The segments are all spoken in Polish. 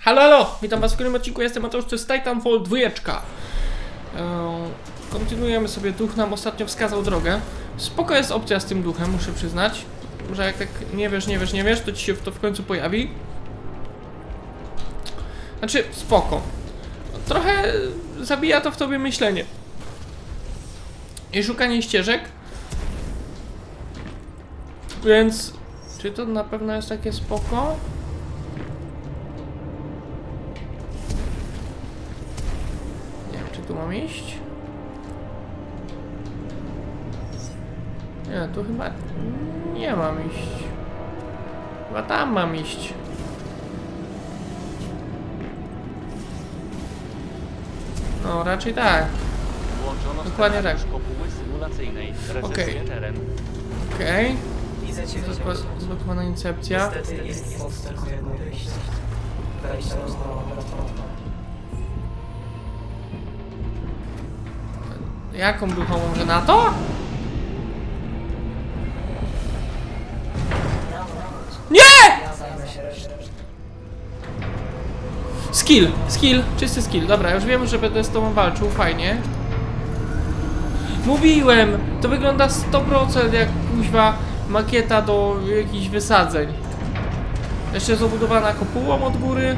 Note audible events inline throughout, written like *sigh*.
Halo, halo! Witam was w kolejnym odcinku, jestem Mateusz, to jest Titanfall 2. Eee, kontynuujemy sobie, duch nam ostatnio wskazał drogę. Spoko jest opcja z tym duchem, muszę przyznać. Że jak tak nie wiesz, nie wiesz, nie wiesz, to ci się to w końcu pojawi. Znaczy, spoko. Trochę zabija to w tobie myślenie. I szukanie ścieżek. Więc, czy to na pewno jest takie spoko? Mam iść? Nie, tu chyba nie mam iść. Chyba tam mam iść. No, raczej tak. Włączono Dokładnie tak. kopuły symulacyjnej. Okej. teren. Okej. Widzę cię, Okay. Zblokowana incepcja. Niestety jest pod tylko jedno wyjście. Wejście do platformy. Jaką duchową, że na to? Nie! Skill, skill, czysty skill. Dobra, już wiem, że będę z tobą walczył, fajnie. Mówiłem! To wygląda 100% jak kuźwa makieta do jakichś wysadzeń. Jeszcze zabudowana kopułą od góry.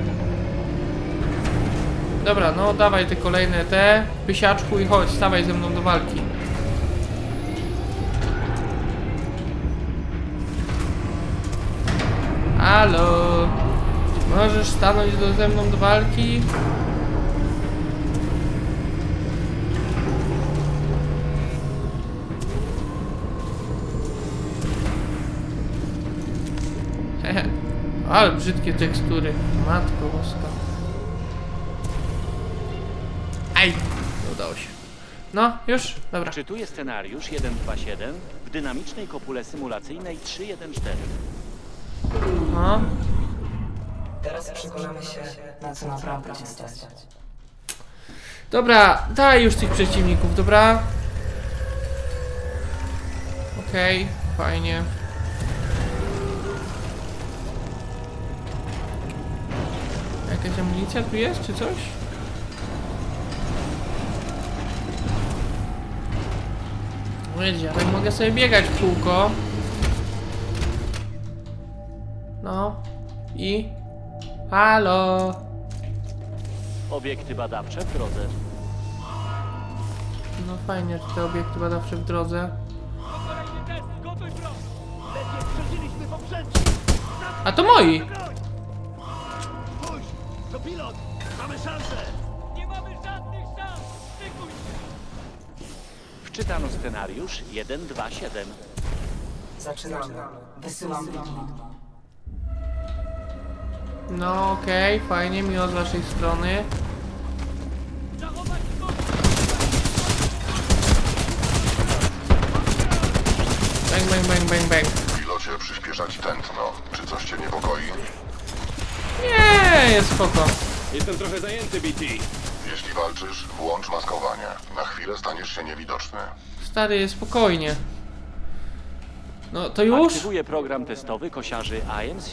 Dobra, no dawaj te kolejne te, pysiaczku i chodź, stawaj ze mną do walki. Halo! Możesz stanąć do, ze mną do walki? *laughs* Ale brzydkie tekstury. Matko boska. Aj! Nie udało się. No, już? Dobra. Czytuję scenariusz 127 w dynamicznej kopule symulacyjnej 314. No. Teraz przekonamy się, na co naprawdę cię stać. Dobra, daj już tych przeciwników, dobra? Okej, fajnie. Jakaś amunicja tu jest, czy coś? Wiedzie, ale mogę sobie biegać w kółko. No. I? Halo? Obiekty badawcze w drodze. No fajnie, że te obiekty badawcze w drodze. A to moi! Spójrz! To pilot! Mamy szansę! Wczytano scenariusz 127. Zaczynamy. Wysyłam link. No okej, fajnie, miło z waszej strony. Bang, bang, bang, bang, bang. pilocie przyspieszać tętno. Czy coś cię niepokoi? Nie, jest spoko. Jestem trochę zajęty, BT. Jeśli walczysz, włącz maskowanie. Na chwilę staniesz się niewidoczny. Stary, spokojnie. No to już? Aktywuję program testowy kosiarzy AMC.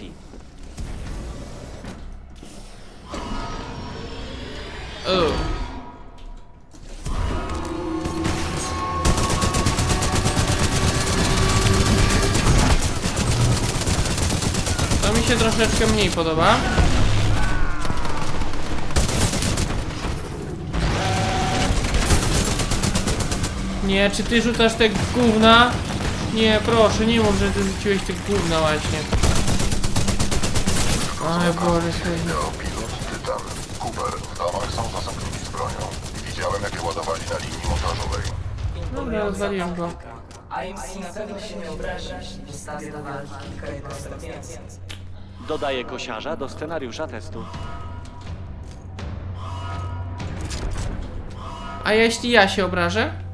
O. To mi się troszeczkę mniej podoba. Nie, czy ty rzucasz te gówna? Nie, proszę, nie mów, że ty rzuciłeś te gówna właśnie. Ale Boże, świetnie. Wideo pilot Tytan. Cooper, w domach są zasobniki z bronią. Widziałem, jak je ładowali na linii montażowej. Dobra, rozwaliłem go. AMC na pewno się nie obrazi, wystawię do walki kilka jednostek więcej. Dodaję kosiarza do scenariusza testu. A jeśli ja się obrażę?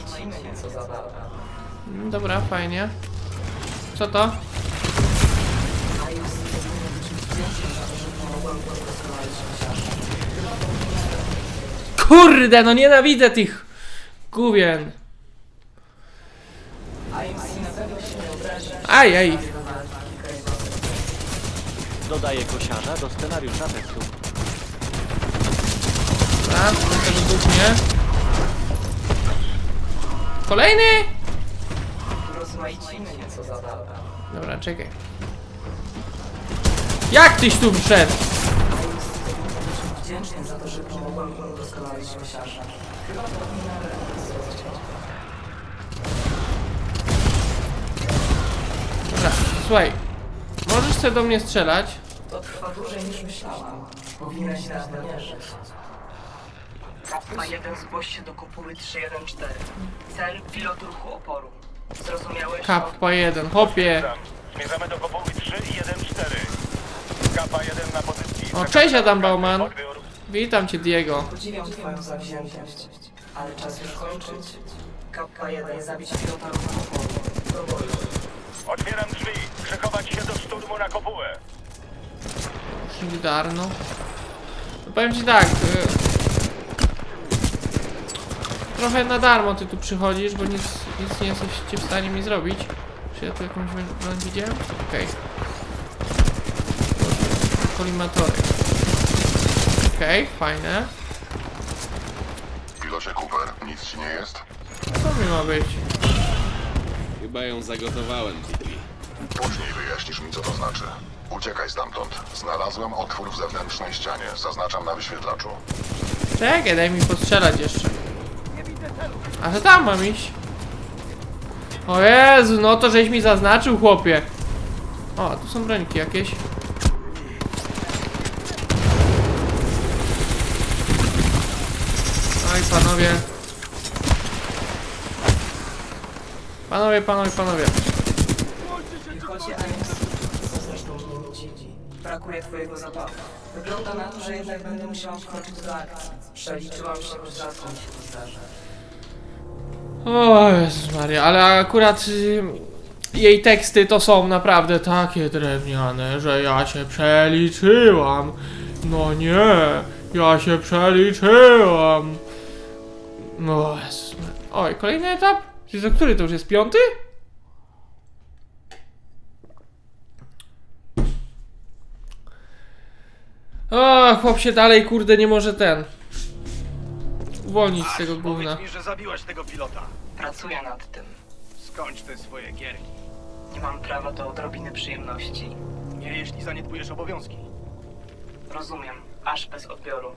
Nieco zabawę. Mm, Dobra, fajnie. Co to? Kurde, no nienawidzę tych gówien. AMC na pewno się nie obrazi, Aj, aj. do walki. Dodaję kosiarza do scenariusza testu. Dobra, to tego dupnie. Kolejny! Rozmaicimy nieco zabawę. Dobra, czekaj. Jak tyś tu wszedł? Wdzięczny za to, że pomogłam im. Chyba. Dobra, słuchaj. Możesz sobie do mnie strzelać. To trwa dłużej niż myślałam. Powinnaś nas namierzyć. Kappa 1 zgłoś się do kopuły 314. Cel pilot ruchu oporu. Zrozumiałeś? Kappa 1, hopie. Zmierzamy do kopuły 3 i 1-4. Kapa 1 na pozycji. O, cześć Adam Bauman. Witam cię Diego. Podziwiam twoją zawziętość, ale czas już kończyć. Kappa 1 zabić pilota ruchu oporu. Do boju. Otwieram drzwi. Szykować się do szturmu na kopułę. Gdarno. No powiem ci tak. Y... Trochę na darmo ty tu przychodzisz, bo nic, nic nie jesteście w stanie mi zrobić. Czy ja tu jakąś broń widziałem? Okej. Kolimatory. Okej, fajne. Pilocie Cooper, nic ci nie jest? Co mi ma być? Chyba ją zagotowałem, BT. Później wyjaśnisz mi, co to znaczy. Uciekaj stamtąd. Znalazłem otwór w zewnętrznej ścianie. Zaznaczam na wyświetlaczu. Czekaj, daj mi postrzelać jeszcze. A to tam mam iść. O Jezu, no to żeś mi zaznaczył, chłopie. O, tu są brońki jakieś. Oj, panowie. Panowie, panowie, panowie. Chodzi IMC, co zresztą mnie nie dziwi. Brakuje twojego zapachu. Wygląda na to, że jednak będę musiała wkroczyć do akcji. Przeliczyłam się, że rzadko mi się to zdarza. O Jezus Maria, ale akurat y, jej teksty to są naprawdę takie drewniane, że ja się przeliczyłam. No nie, ja się przeliczyłam. No Jezus Maria. Oj, kolejny etap? Czyli za który to już jest piąty? O, chłop się dalej kurde nie może ten. Uwolnić z tego gówna. Powiedz mi, że zabiłaś tego pilota. Pracuję nad tym. Skończ te swoje gierki. Nie mam prawa do odrobiny przyjemności. Nie jeśli zaniedbujesz obowiązki. Rozumiem, aż bez odbioru.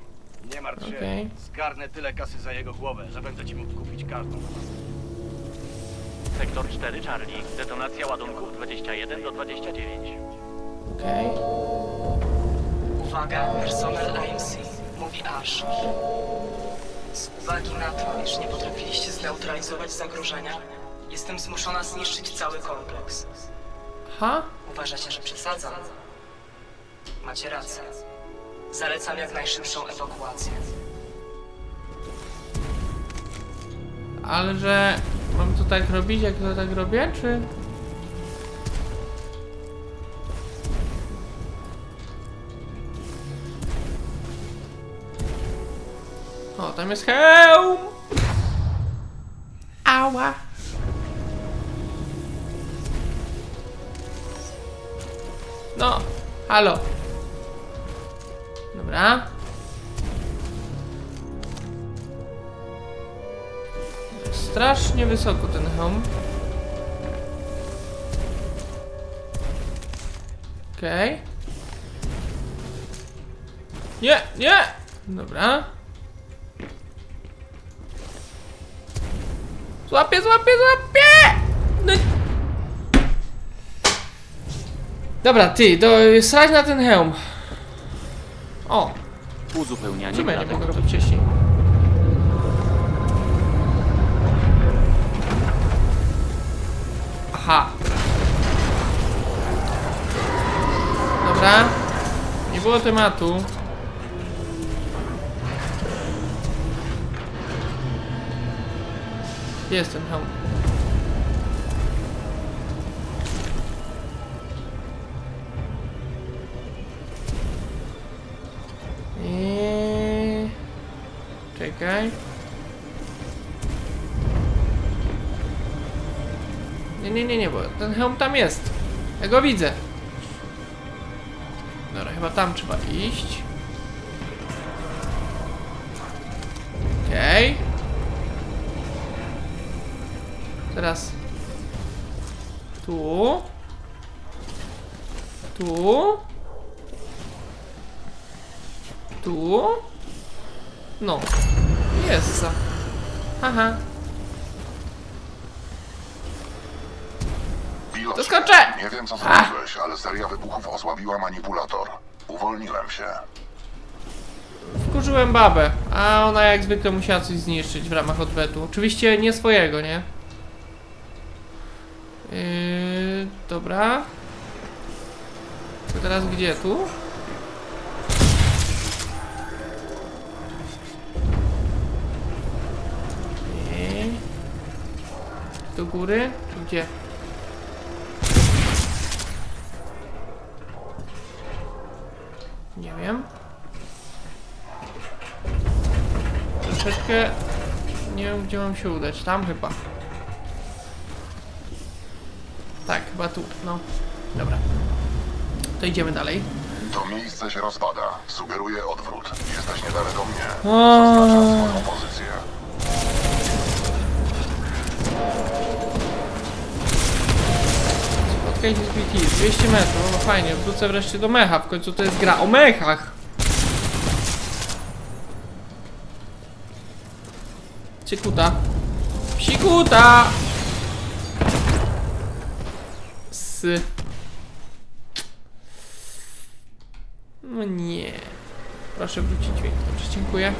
Nie martw się. Okej. Zgarnę tyle kasy za jego głowę, że będę ci mógł kupić kartę. Sektor 4 Charlie. Detonacja ładunków 21 do 29. Okej. Uwaga, personel IMC, mówi Ash. Z uwagi na to, iż nie potrafiliście zneutralizować zagrożenia, jestem zmuszona zniszczyć cały kompleks. Ha? Uważacie, że przesadzam? Macie rację. Zalecam jak najszybszą ewakuację. Ale że mam to tak robić, jak to tak robię, czy... tam jest hełm! Ała! No, halo. Dobra. Strasznie wysoko ten hełm. Okej. Nie, nie! Dobra. Złapię, złapię, złapię! No. Dobra, ty, do, srać na ten hełm. O, Uzupełnianie czemu ja nie mogę robić wcześniej? Aha. Dobra. Nie było tematu. Jest ten hełm. Eee... Czekaj. Nie, nie, nie, nie, bo ten hełm tam jest. Ja go widzę. Dobra, chyba tam trzeba iść. Teraz tu. Tu. Tu. No. Jest za. Haha. Pilocie, To skoczę! Nie wiem co zrobiłeś, ale seria wybuchów osłabiła manipulator. Uwolniłem się. Wkurzyłem babę, a ona jak zwykle musiała coś zniszczyć w ramach odwetu. Oczywiście nie swojego, nie? Yy, dobra. To teraz gdzie? Tu? I... Do góry? Czy gdzie? Nie wiem. Troszeczkę nie wiem gdzie mam się udać. Tam chyba. Chyba tu. No. Dobra. To idziemy dalej. To miejsce się rozpada. Sugeruję odwrót. Jesteś niedaleko mnie. Zaznaczam swoją pozycję. Spotkaj się z BT. 200 metrów. No fajnie. Wrócę wreszcie do mecha. W końcu to jest gra o mechach. Cykuta. Psikuta! No nie. Proszę wrócić dźwięk. Dobrze, dziękuję.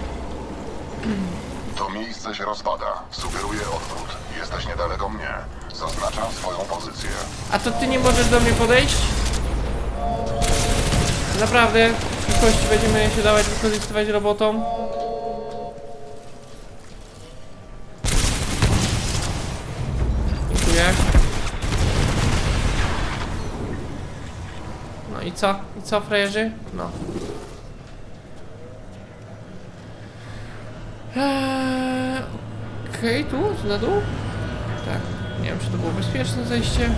To miejsce się rozpada. Sugeruję odwrót. Jesteś niedaleko mnie. Zaznaczam swoją pozycję. A to ty nie możesz do mnie podejść? Naprawdę? W przyszłości będziemy się dawać wykorzystywać robotą? Co? I co, frajerzy? No. Eee, Okej, tu? Na dół? Tak. Nie wiem, czy to było bezpieczne zejście.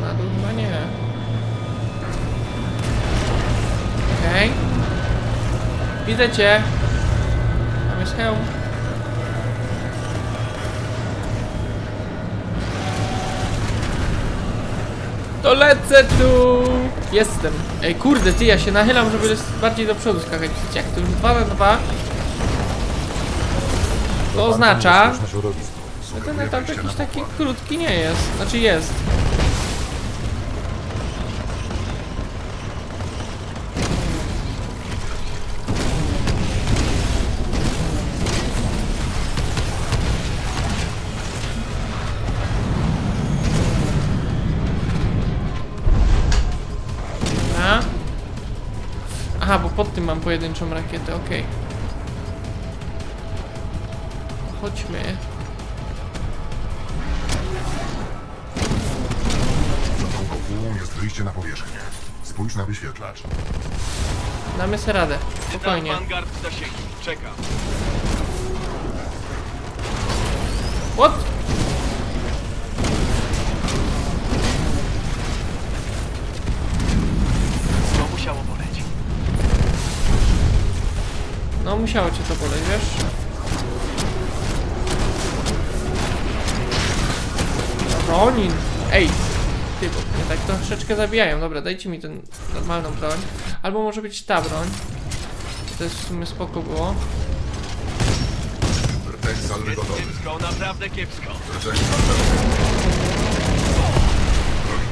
Na dół chyba nie. Okej. Widzę cię. Tam jest hełm. Lecę tu! Jestem. Ej, kurde, ty, ja się nachylam, żeby bardziej do przodu skakać. Widzicie, jak to już 2 na 2. To oznacza, że ten etap jakiś taki krótki nie jest. Znaczy jest. Pojedynczą rakietę, okej. Chodźmy. Kopułą jest wyjście na powierzchnię. Spójrz na wyświetlacz. Damy sobie radę. Spokojnie. Vanguard w zasięgu. Czekam. What? Musiało cię to boleć, wiesz? Ronin! Ej! Ty, bo mnie tak troszeczkę zabijają. Dobra, dajcie mi tę normalną broń. Albo może być ta broń. To jest w sumie spoko było. Gotowy. Kiepsko, naprawdę kiepsko. Drogi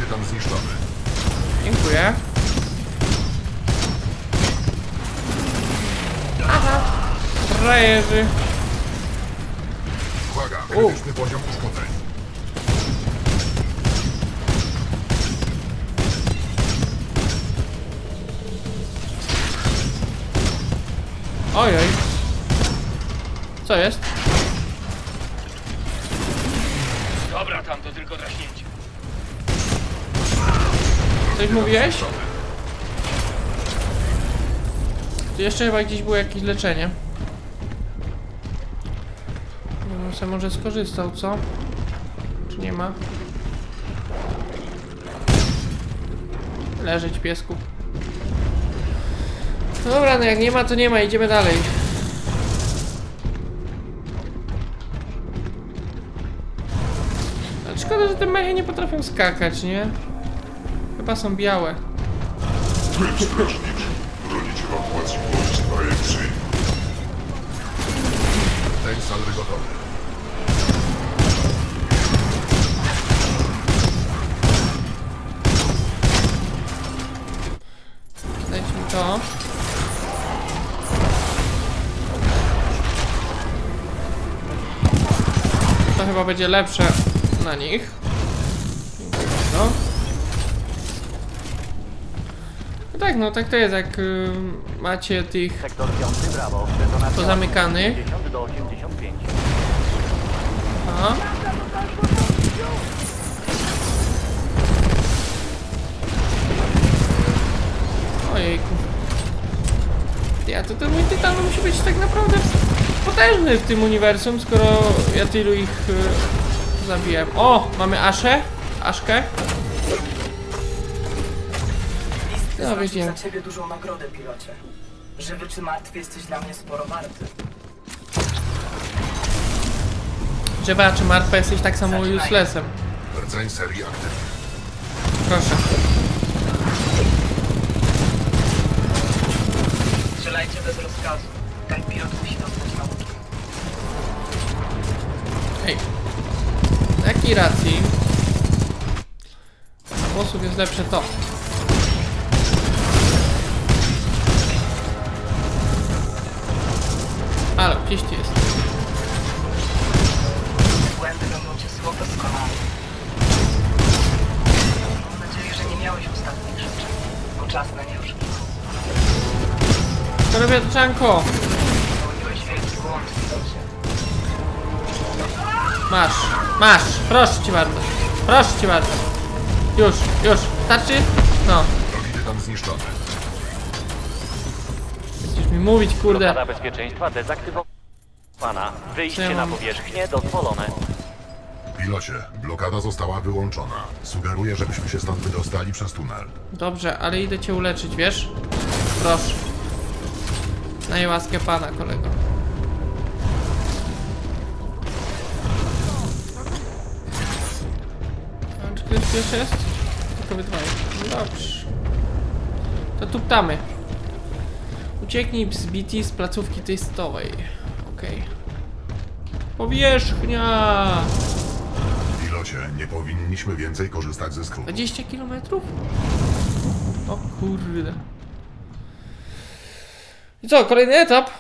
tytan zniszczony. Dziękuję. Frajerzy! Uwaga, krytyczny poziom uszkodzeń. Ojej! Co jest? Dobra, tam to tylko draśnięcie. Coś mówiłeś? Tu jeszcze chyba gdzieś było jakieś leczenie. se może skorzystał, co? Czy nie ma? Leżeć piesku. No dobra, no jak nie ma, to nie ma, idziemy dalej. Ale szkoda, że te mechy nie potrafią skakać, nie? Chyba są białe. To chyba będzie lepsze na nich. Dziękuję bardzo. No tak, no tak to jest, jak y, macie tych Sektor 5, brawo. Detonacja pozamykanych. 80 do 85. Aha. Ojejku. Ja to ten mój tytan musi być tak naprawdę potężny w tym uniwersum, skoro ja tylu ich y, zabiłem. O! Mamy Aszę. Aszkę. Wiedziałem. za ciebie dużą nagrodę, pilocie. Żywy czy martwy, jesteś dla mnie sporo warty. Żywa czy martwa jesteś tak samo uselessem. Rdzeń serii aktywny. Proszę. Strzelajcie bez rozkazu. Ten pilot musi dostać. Ej. Z jakiej racji? Na sposób jest lepsze to. Ale gdzieś ty jest. Błędy będą cię słowo. Mam nadzieję, że nie miałeś ostatnich rzeczy, bo czas na nie już minął. Korebianczanko! Popełniłeś wielki błąd, pilocie. Masz, masz, proszę cię bardzo. Proszę cię bardzo. Już, już. Starczy? No. Tytan zniszczony. Będziesz mi mówić, kurde. Blokada bezpieczeństwa dezaktywowana. Wyjście Czemu? na powierzchnię dozwolone. Pilocie, blokada została wyłączona. Sugeruję, żebyśmy się stąd wydostali przez tunel. Dobrze, ale idę cię uleczyć, wiesz? Proszę. Na łaskę pana, kolego. Czy ktoś jeszcze jest? Tylko wy dwaj. No dobrze. To tuptamy. Ucieknij z BT z placówki testowej. Okej. Powierzchnia! Pilocie, nie powinniśmy więcej korzystać ze skrótu. 20 km? O kurde. I co, kolejny etap?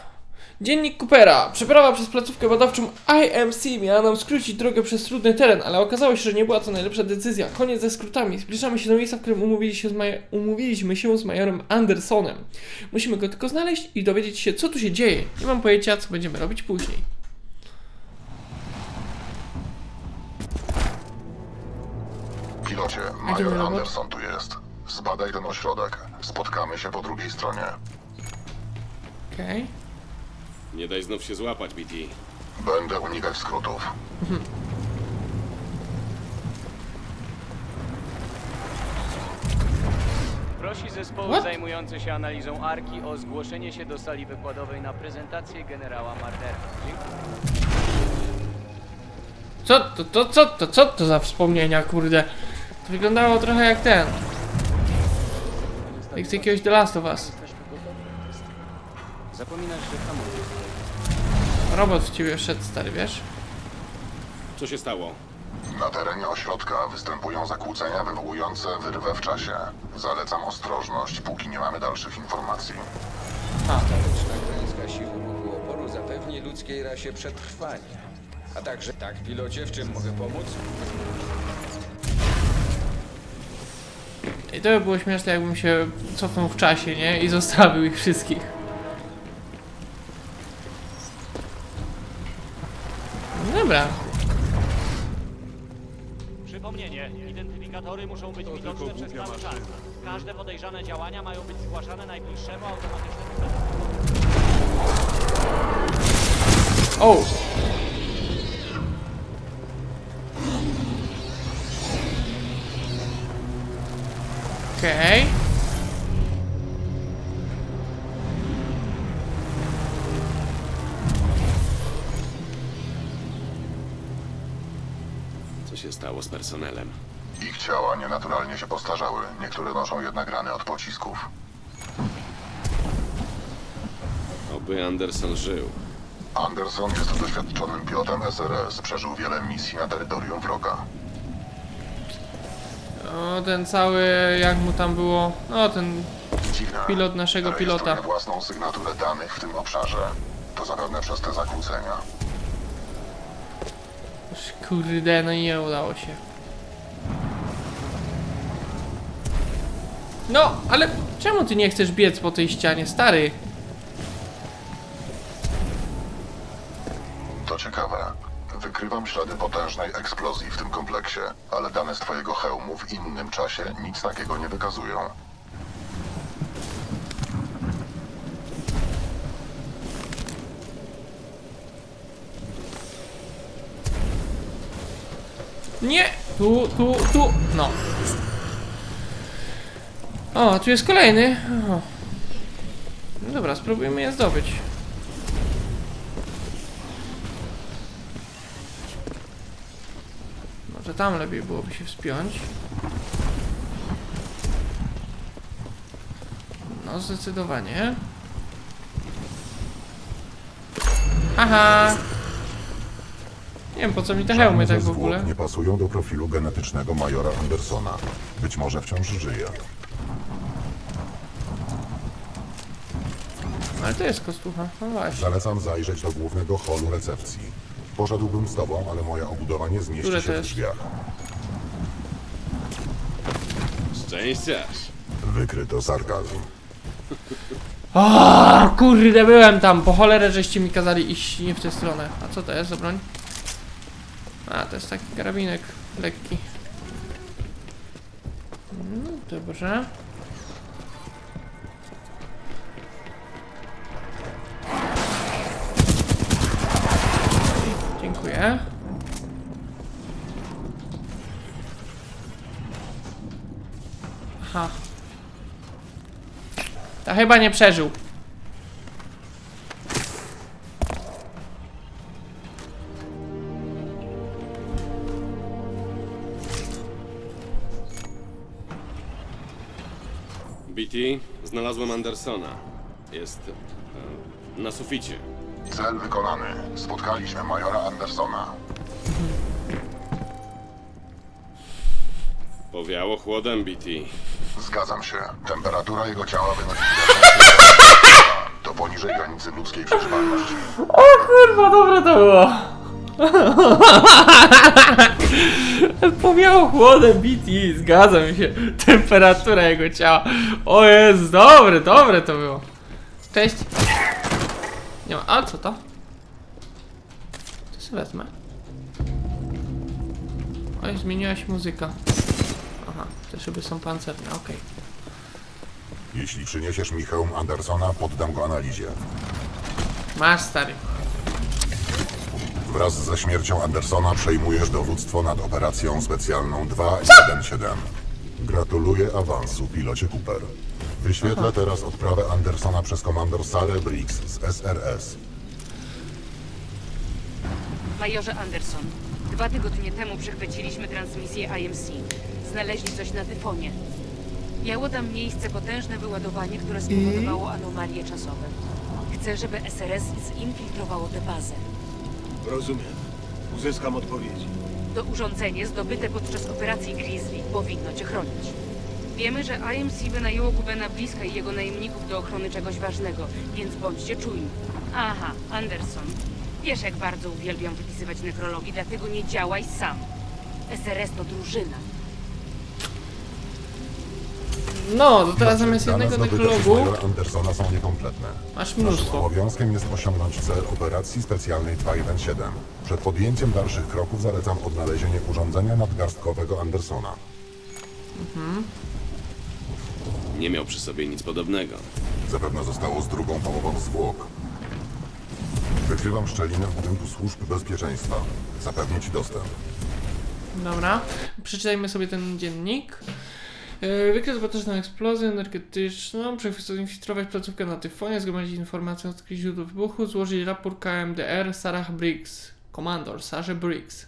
Dziennik Coopera. Przeprawa przez placówkę badawczą IMC miała nam skrócić drogę przez trudny teren, ale okazało się, że nie była to najlepsza decyzja. Koniec ze skrótami. Zbliżamy się do miejsca, w którym umówili się umówiliśmy się z majorem Andersonem. Musimy go tylko znaleźć i dowiedzieć się, co tu się dzieje. Nie mam pojęcia, co będziemy robić później. Pilocie, major? Anderson tu jest. Zbadaj ten ośrodek. Spotkamy się po drugiej stronie. Okej. Nie daj znów się złapać, BT. Będę unikać skrótów. Prosi zespoły What? zajmujące się analizą Arki o zgłoszenie się do sali wykładowej na prezentację generała Mardera. Dziękuję. Co to, to, co to, co to za wspomnienia, kurde? To wyglądało trochę jak ten. Jak z jakiegoś The Last of Us. Zapominasz, że hamulec. Robot w ciebie wszedł, stary, wiesz? Co się stało? Na terenie ośrodka występują zakłócenia wywołujące wyrwę w czasie. Zalecam ostrożność, póki nie mamy dalszych informacji. Statyczna klęska siły ruchu oporu zapewni ludzkiej rasie przetrwanie. A także tak, pilocie, w czym mogę pomóc? I to by było śmieszne, jakbym się cofnął w czasie, nie? I zostawił ich wszystkich. Dobra. Przypomnienie, identyfikatory muszą być widoczne przez cały czas. Każde podejrzane działania mają być zgłaszane najbliższemu automatycznemu. O! Okej. Co się stało z personelem? Ich ciała nienaturalnie się postarzały. Niektóre noszą jednak rany od pocisków. Oby Anderson żył. Anderson jest doświadczonym pilotem SRS. Przeżył wiele misji na terytorium wroga. O, ten cały, jak mu tam było, no ten Dziwne. pilot naszego Rejestruje pilota. własną sygnaturę danych w tym obszarze. To zapewne przez te zakłócenia. Kurde, no nie udało się. No, ale czemu ty nie chcesz biec po tej ścianie, stary? To ciekawe. Wykrywam ślady potężnej eksplozji w tym kompleksie, ale dane z twojego hełmu w innym czasie nic takiego nie wykazują. Nie! Tu, tu, tu! No. O, tu jest kolejny. O. No dobra, spróbujmy je zdobyć. Może tam lepiej byłoby się wspiąć. No, zdecydowanie. Haha! Nie wiem po co mi te hełmy tak w ogóle. nie pasują do profilu genetycznego majora Andersona. Być może wciąż żyje. Ale to jest kostucha, no właśnie. Zalecam zajrzeć do głównego holu recepcji. Poszedłbym z tobą, ale moja obudowa nie zmieści Które się to w jest? drzwiach. Szczęściarz. Wykryto sarkazm. O, kurde, byłem tam, po cholerę żeście mi kazali iść nie w tę stronę. A co to jest za broń? A, to jest taki karabinek lekki. Mm, dobrze. Dziękuję. Aha. Ta chyba nie przeżył. Andersona. Jest e, na suficie. Cel wykonany. Spotkaliśmy majora Andersona. Powiało chłodem, BT. Zgadzam się. Temperatura jego ciała wynosi *laughs* 17 To poniżej granicy ludzkiej przeżywalności. O kurwa, dobre to było. *laughs* Powiało chłodem BT, zgadzam się. Temperatura jego ciała. O jest, dobre, dobre to było. Cześć. Nie ma, a co to? To sobie wezmę. Oj, zmieniła się muzyka. Aha, te szyby są pancerne, okej. Jeśli przyniesiesz mi hełm Andersona, poddam go analizie. Masz stary. Wraz ze śmiercią Andersona przejmujesz dowództwo nad operacją specjalną 217. Gratuluję awansu, pilocie Cooper. Wyświetlę teraz odprawę Andersona przez komandor Sarah Briggs z SRS. Majorze Anderson, dwa tygodnie temu przechwyciliśmy transmisję IMC. Znaleźli coś na tyfonie. Miało tam miejsce potężne wyładowanie, które spowodowało anomalie czasowe. Chcę, żeby SRS zinfiltrowało tę bazę. Rozumiem. Uzyskam odpowiedzi. To urządzenie zdobyte podczas operacji Grizzly powinno cię chronić. Wiemy, że IMC wynajęło Gubena Bliska i jego najemników do ochrony czegoś ważnego, więc bądźcie czujni. Aha, Anderson. Wiesz, jak bardzo uwielbiam wypisywać nekrologii, dlatego nie działaj sam. SRS to drużyna. No, to teraz zamiast Dane jednego zdobyte przez nekrologu majora Andersona są niekompletne. masz Naszym mnóstwo. obowiązkiem jest osiągnąć cel operacji specjalnej 217. Przed podjęciem dalszych kroków zalecam odnalezienie urządzenia nadgarstkowego Andersona. Nie miał przy sobie nic podobnego. Zapewne zostało z drugą połową zwłok. Wykrywam szczelinę w budynku służb bezpieczeństwa. Zapewnię ci dostęp. Dobra, przeczytajmy sobie ten dziennik. Yy, Wykryto potężną eksplozję energetyczną, przechwycić infiltrować placówkę na tyfonie, zgromadzić informacje o odkryciu źródła wybuchu, złożyć raport KMDR Sarah Briggs, komandor Sarah Briggs.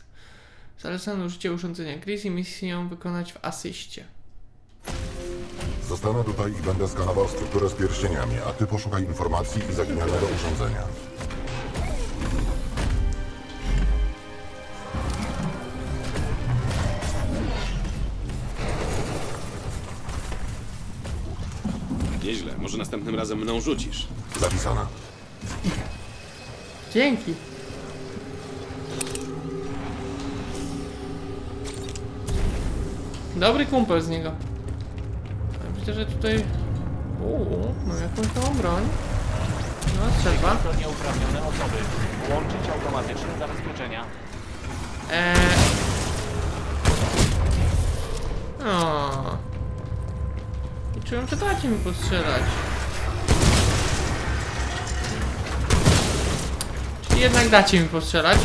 Zalecano użycie urządzenia GRIS i misję wykonać w asyście. Zostanę tutaj i będę skanował strukturę z pierścieniami, a ty poszukaj informacji i zaginionego urządzenia. Nieźle, może następnym razem mną rzucisz. Zapisana. Dzięki. Dobry kumpel z niego. A Widzę, że tutaj... Uuu, mam jakąś nową broń. No, strzelba. To nieuprawnione osoby. Włączyć automatyczne zabezpieczenia. Eee... O. Liczyłem, że dacie mi postrzelać. Czyli jednak dacie mi postrzelać.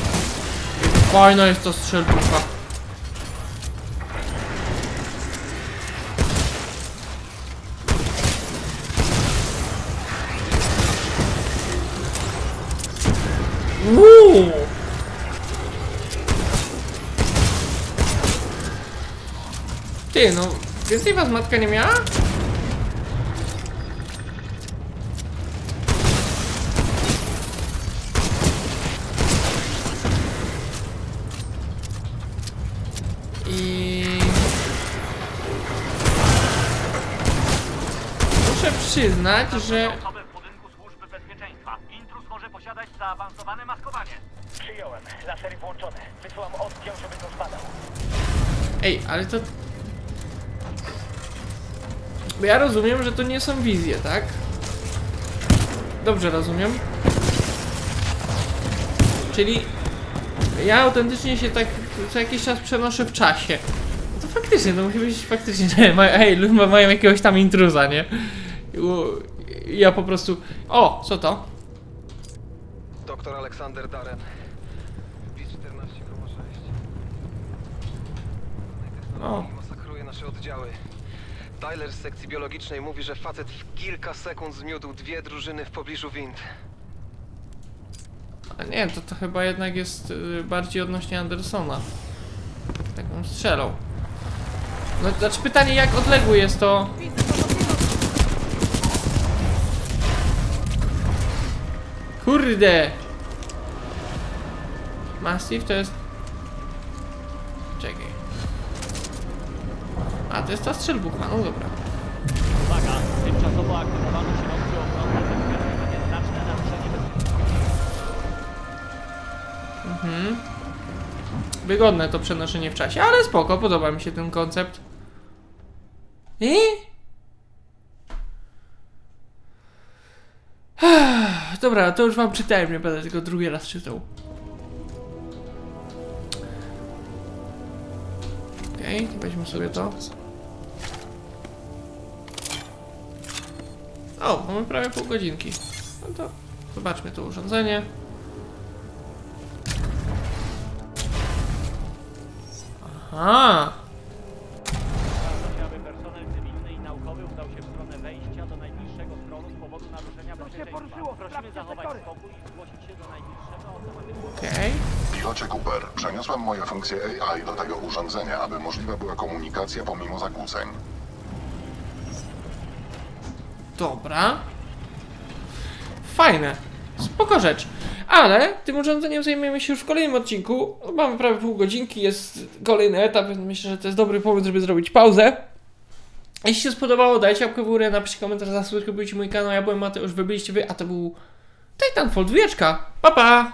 Fajna jest to strzelbucha. Uuu! Ty, no, więcej was matka nie miała? Przyznać, że... Osoby w budynku służby bezpieczeństwa. Intruz może posiadać zaawansowane maskowanie. Przyjąłem. Lasery włączone. Wysyłam oddział, żeby to spadał. Ej, ale to... Bo ja rozumiem, że to nie są wizje, tak? Dobrze rozumiem. Czyli ja autentycznie się tak co jakiś czas przenoszę w czasie. No to faktycznie, to musi być faktycznie, że ma, hej, mają jakiegoś tam intruza, nie? Ja po prostu... O, co to? Doktor Aleksander Darren. PIS 14,6. O. Masakruje nasze oddziały. Tyler z sekcji biologicznej mówi, że facet w kilka sekund zmiótł dwie drużyny w pobliżu wind. A nie, to, to chyba jednak jest y, bardziej odnośnie Andersona. Taką strzelą. No, znaczy pytanie, jak odległy jest to... Kurde! Massive to jest... Czekaj. A, to jest ta strzelbucha, no dobra. Uwaga, tymczasowo aktywowano środki ochronne ze nieznaczne naruszenie. Mhm. Wygodne to przenoszenie w czasie, ale spoko, podoba mi się ten koncept. I? Dobra, to już wam czytałem, nie będę tego drugi raz czytał. Okej, weźmy sobie to. O, mamy prawie pół godzinki. No to zobaczmy to urządzenie. Aha! AI do tego urządzenia, aby możliwa była komunikacja pomimo zakłóceń. Dobra. Fajne. Spoko rzecz. Ale tym urządzeniem zajmiemy się już w kolejnym odcinku. Mamy prawie pół godzinki, jest kolejny etap, więc myślę, że to jest dobry pomysł, żeby zrobić pauzę. Jeśli się spodobało, dajcie łapkę w górę, napiszcie komentarz, zasubskrybujcie mój kanał. Ja byłem Mateusz, wy byliście wy, a to był Titanfall 2. Pa, pa!